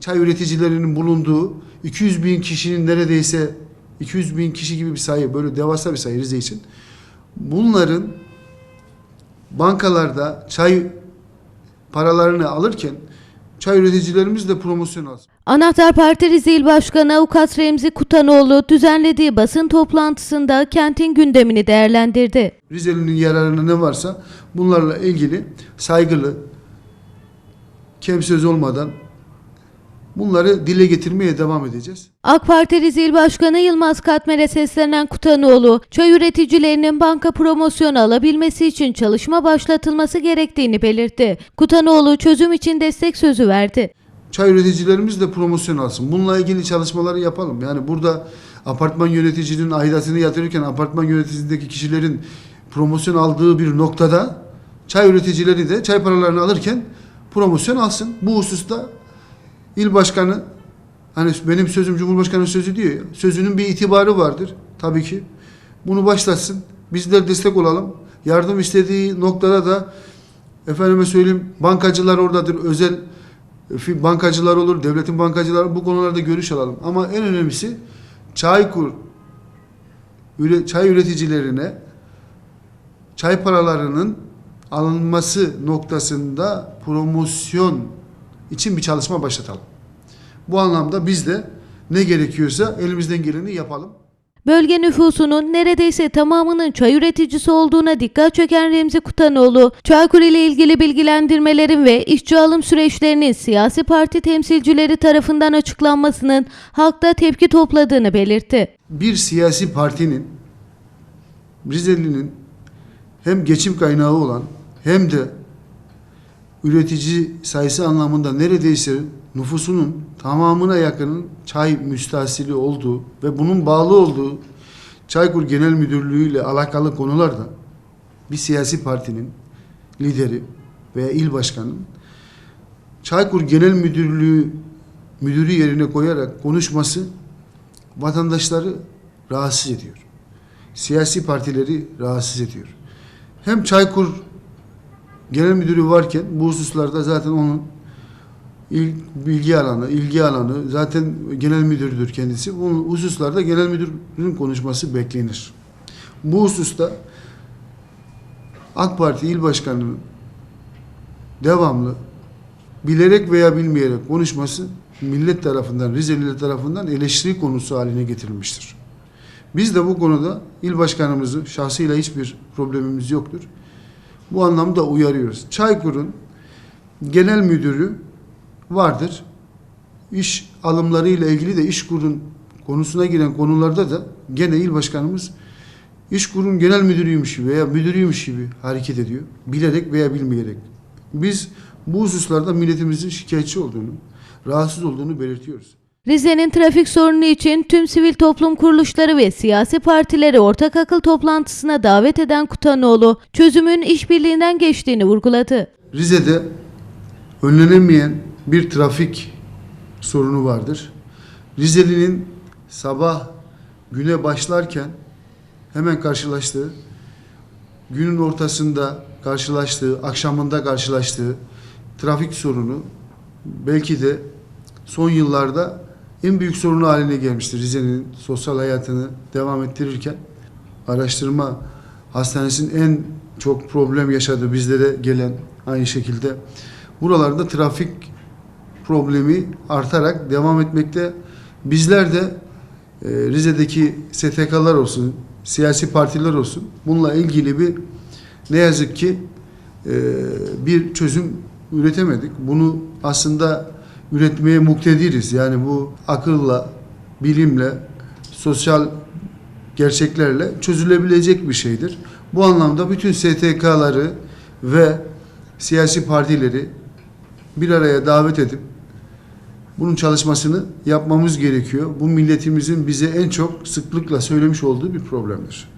Çay üreticilerinin bulunduğu 200 bin kişinin neredeyse 200 bin kişi gibi bir sayı, böyle devasa bir sayı Rize için. Bunların bankalarda çay paralarını alırken çay üreticilerimiz de promosyon alsın. Anahtar Parti Rize İl Başkanı Avukat Remzi Kutanoğlu düzenlediği basın toplantısında kentin gündemini değerlendirdi. Rizeli'nin yararına ne varsa bunlarla ilgili saygılı, kem söz olmadan bunları dile getirmeye devam edeceğiz. AK Parti Rize İl Başkanı Yılmaz Katmer'e seslenen Kutanoğlu, çay üreticilerinin banka promosyonu alabilmesi için çalışma başlatılması gerektiğini belirtti. Kutanoğlu çözüm için destek sözü verdi. Çay üreticilerimiz de promosyon alsın. Bununla ilgili çalışmaları yapalım. Yani burada apartman yöneticinin aidatını yatırırken apartman yöneticisindeki kişilerin promosyon aldığı bir noktada çay üreticileri de çay paralarını alırken promosyon alsın. Bu hususta il başkanı hani benim sözüm Cumhurbaşkanı sözü diyor ya, sözünün bir itibarı vardır tabii ki. Bunu başlatsın. Bizler destek olalım. Yardım istediği noktada da efendime söyleyeyim bankacılar oradadır. Özel fi- bankacılar olur, devletin bankacıları bu konularda görüş alalım. Ama en önemlisi Çaykur çay üreticilerine çay paralarının alınması noktasında promosyon için bir çalışma başlatalım. Bu anlamda biz de ne gerekiyorsa elimizden geleni yapalım. Bölge nüfusunun neredeyse tamamının çay üreticisi olduğuna dikkat çeken Remzi Kutanoğlu, Çaykur ile ilgili bilgilendirmelerin ve işçi alım süreçlerinin siyasi parti temsilcileri tarafından açıklanmasının halkta tepki topladığını belirtti. bir siyasi partinin Rizeli'nin hem geçim kaynağı olan hem de üretici sayısı anlamında neredeyse nüfusunun tamamına yakının çay müstahsili olduğu ve bunun bağlı olduğu Çaykur Genel Müdürlüğü ile alakalı konularda bir siyasi partinin lideri veya il başkanının Çaykur Genel Müdürlüğü müdürü yerine koyarak konuşması vatandaşları rahatsız ediyor. Siyasi partileri rahatsız ediyor. Hem Çaykur Genel Müdürü varken bu hususlarda zaten onun il, bilgi alanı, ilgi alanı zaten genel müdürdür kendisi. Bu hususlarda genel müdürün konuşması beklenir. Bu hususta AK Parti il başkanının devamlı bilerek veya bilmeyerek konuşması millet tarafından, Rizeliler tarafından eleştiri konusu haline getirilmiştir. Biz de bu konuda il başkanımızı şahsıyla hiçbir problemimiz yoktur. Bu anlamda uyarıyoruz. Çaykur'un genel müdürü vardır. İş alımlarıyla ilgili de İşkur'un konusuna giren konularda da gene il başkanımız İşkur'un genel müdürüymüş gibi veya müdürüymüş gibi hareket ediyor. Bilerek veya bilmeyerek. Biz bu hususlarda milletimizin şikayetçi olduğunu, rahatsız olduğunu belirtiyoruz. Rize'nin trafik sorunu için tüm sivil toplum kuruluşları ve siyasi partileri ortak akıl toplantısına davet eden Kutanoğlu, çözümün işbirliğinden geçtiğini vurguladı. Rize'de önlenemeyen bir trafik sorunu vardır. Rizeli'nin sabah güne başlarken hemen karşılaştığı, günün ortasında karşılaştığı, akşamında karşılaştığı trafik sorunu belki de son yıllarda en büyük sorunu haline gelmiştir. Rize'nin sosyal hayatını devam ettirirken araştırma hastanesinin en çok problem yaşadığı bizlere gelen aynı şekilde buralarda trafik problemi artarak devam etmekte. Bizler de e, Rize'deki STK'lar olsun, siyasi partiler olsun bununla ilgili bir ne yazık ki e, bir çözüm üretemedik. Bunu aslında üretmeye muktediriz. Yani bu akılla, bilimle, sosyal gerçeklerle çözülebilecek bir şeydir. Bu anlamda bütün STK'ları ve siyasi partileri bir araya davet edip bunun çalışmasını yapmamız gerekiyor. Bu milletimizin bize en çok sıklıkla söylemiş olduğu bir problemdir.